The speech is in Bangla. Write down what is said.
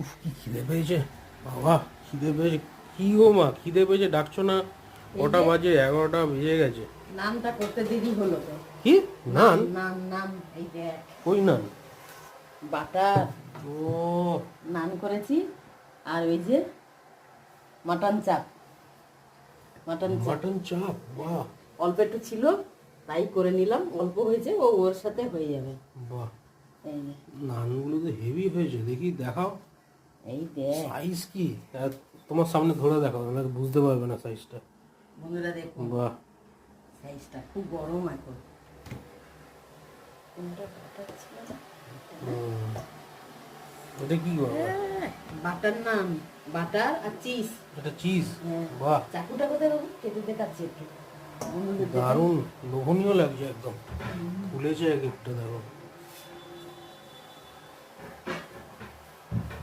উফ কি খিদে পেয়েছে। বাবা খিদে পেয়েছে। কি গো মা খিদে পেয়েছে ডাকছো না? কটা বাজে এগারোটা বেজে গেছে। নামটা করতে দেরি হলো তো। কি? নান? নাম নাম এই যে কই নান? বাটার। ও। নান করেছি আর ওই যে মাটন চাপ। মাটন চাপ। মাটন চাপ? বাহ। অল্প একটু ছিল তাই করে নিলাম। অল্প হয়েছে ও ওর সাথে হয়ে যাবে। বাহ। নানগুলো তো হেভি হয়েছে দেখি দেখাও। এই দেখ। সাইজ কি? তোমার সামনে ধরে নাহলে বুঝতে পারবে না সাইজটা বন্ধুরা দেখো। বাহ। সাইজটা খুব গরম এখন কোনটা। এটা কি গো? হ্যাঁ, বাটার নাম বাটার আর চিজ এটা চিজ হ্যাঁ। বাহ। চাকুটা কোথায় বাবু? কেটে দেখাচ্ছি একটু। দারুণ লোভনীয় লাগছে একদম। ফুলেছে এক একটা দেখো।